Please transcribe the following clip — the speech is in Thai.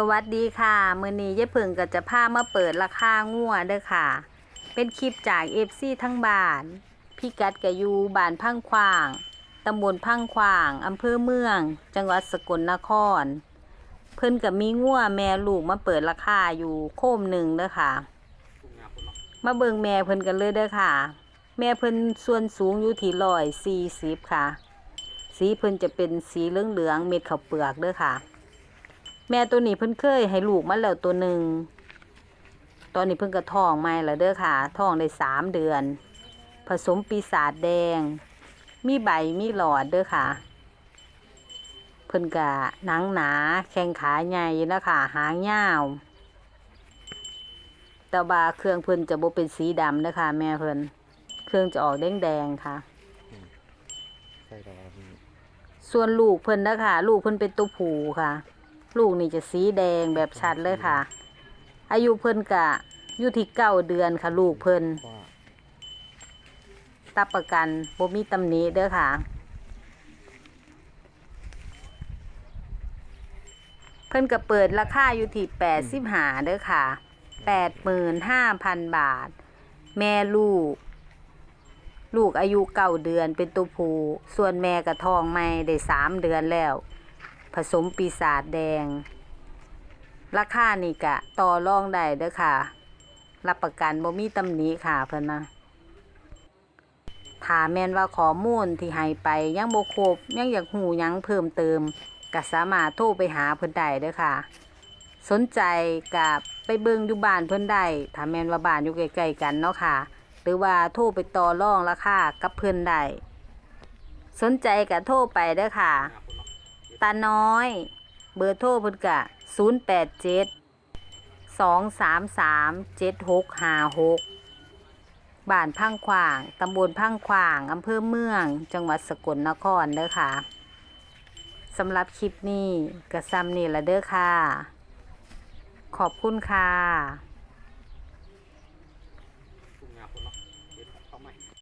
สวัสดีค่ะมือนี้ยายเพิ่งก็จะพามาเปิดราคางัวเด้อค่ะ เป็นคลิปจาก FC ทั้งบ้าน พี่กัดก็อยู่บ้านพังขวางตำบลพังขวางอำเภอเมือง จังหวัดสกลนคร เพิ่นก็มีงัวแม่ลูกมาเปิดราคาอยู่โคมหนึ่งเด้อค่ะ มาเบิ่งแม่เพิ่นกันเลยเด้อค่ะ แม่เพิ่นส่วนสูงอยู่ที่ร้อยสี่สิบค่ะ สีเพิ่นจะเป็นสีเหลืองๆเม็ดข้าวเปลือกเด้อค่ะ แม่ตัวนี้เพิ่นเคยให้ลูกมาแล้วตัวหนึ่ง ตอนนี้เพิ่นก็ท้องใหม่แล้วเด้อค่ะ ท้องได้สามเดือน ผสมปีศาจแดง มีใบมีหลอดเด้อค่ะ เพิ่นกะหนังหนา แข้งขาใหญ่นะคะหางยาว แต่ว่าเครื่องเพิ่นจะบ่เป็นสีดำเด้อค่ะแม่เพิ่น เครื่องจะออกแดงๆค่ะใช่แล้วพี่ส่วนลูกเพิ่นนะค่ะลูกเพิ่นเป็นตัวผูค่ะ ลูกนี่จะสีแดงแบบชัดเลยค่ะ อายุเพิ่นกะอยู่ที่เก้าเดือนค่ะ ลูกเพิ่นว่าตับประกันบ่มีตำหนิเด้อค่ะเพิ่นก็เปิดราคาอยู่ที่แปดสิบหาเด้อค่ะแปดหมื่นห้าพันบาท แม่ลูก ลูกอายุเก้าเดือนเป็นตัวผู้ส่วนแม่กระทองไม่ได้สามเดือนแล้ว ผสมปีศาจแดง ราคานี่กะต่อรองได้เด้อค่ะ รับประกันบ่มีตำหนิค่ะเพิ่นนะถ้าแม่นว่าข้อมูลที่ให้ไปยังบ่ครบยังอยากหูยังเพิ่มเติมก็สามารถโทรไปหาเพิ่นได้เด้อค่ะ สนใจกับไปเบิ่งอยู่บ้านเพิ่นได้ถ้าแม่นว่าบ้านอยู่ใกล้ๆกันเนาะค่ะ หรือว่าโทรไปต่อรองราคากับเพิ่นได้สนใจก็โทรไปเด้อค่ะ ตาน้อย เบอร์โทรเพิ่นกะ087 233 7656บ้านพังขวาง ตำบลพังขวาง อำเภอเมือง จังหวัดสกลนครเด้อค่ะ สำหรับคลิปนี้กระซำนี่ละเด้อค่ะ ขอบคุณค่ะ